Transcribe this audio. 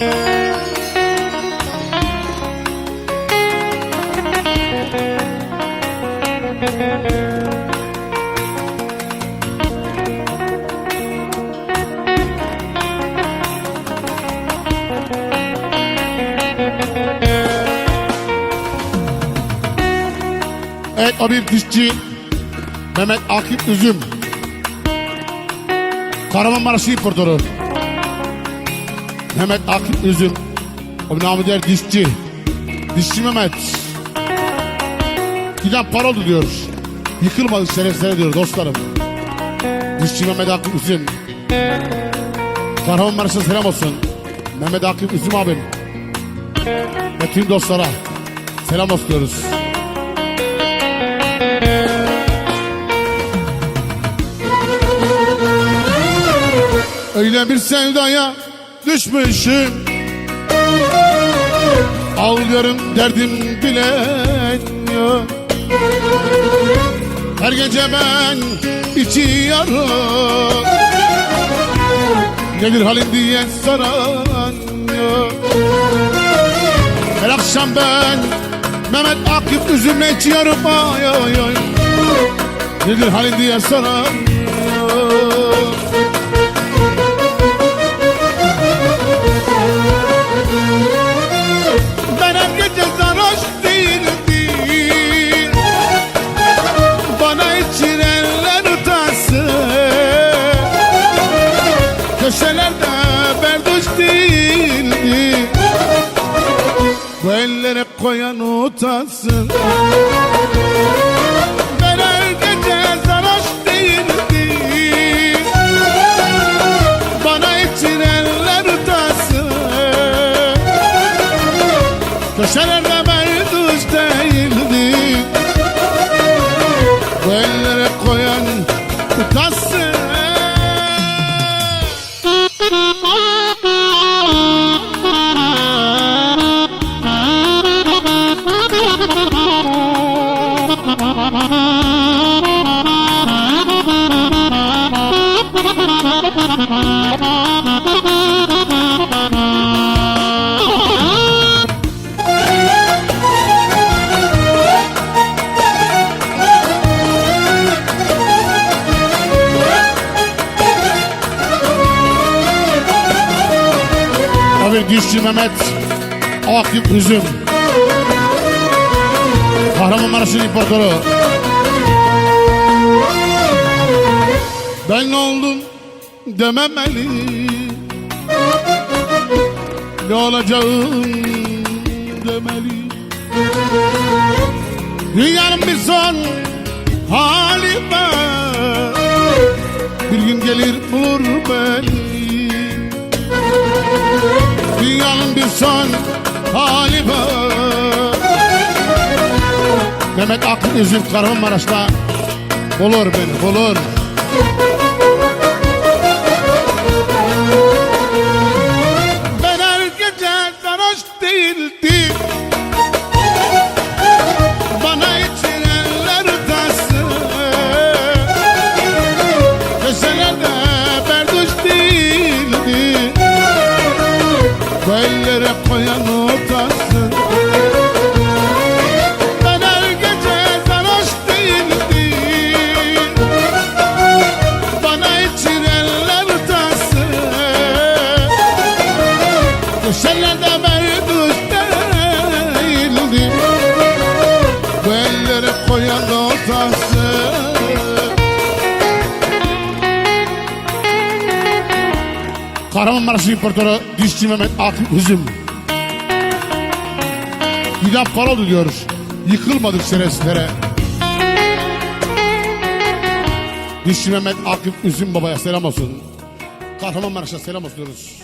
Evet o bir dişçi Mehmet Akif Üzüm. Kahramanmaraş İmparatoru. Mehmet Akif Üzüm. O namı diğer dişçi. Dişçi Mehmet. Giden para oldu diyor. Yıkılmadı şerefsizlere diyor dostlarım. Dişçi Mehmet Akif Üzüm. Kahramanmaraş'a selam olsun. Mehmet Akif Üzüm abim. Ve tüm dostlara selam olsun diyoruz. Öyle bir sevdaya düşmüşüm. Ağlıyorum derdim bileniyor Her gece ben içiyorum Nedir halin diye soranıyor Her akşam ben Mehmet Akif üzümle içiyorum ay ay ay. Nedir halin diye soranıyor koyan utansın Abi Dişçi Mehmet Akif Üzüm. Kahramanmaraş'ın imparatoru Ben ne oldum dememeli. Ne olacağım demeli. Dünyanın bir son hali var. Bir gün gelir bulur beni. Dünyanın bir son hali var. Mehmet Akın Üzüm Kahramanmaraş'ta. Bulur beni bulur Kahramanmaraş İmparatoru Dişçi Mehmet Akif Üzüm. Giden paroldu diyor. Yıkılmadık şerefsizlere. Dişçi Mehmet Akif Üzüm babaya selam olsun. Kahramanmaraş'a selam olsun diyoruz.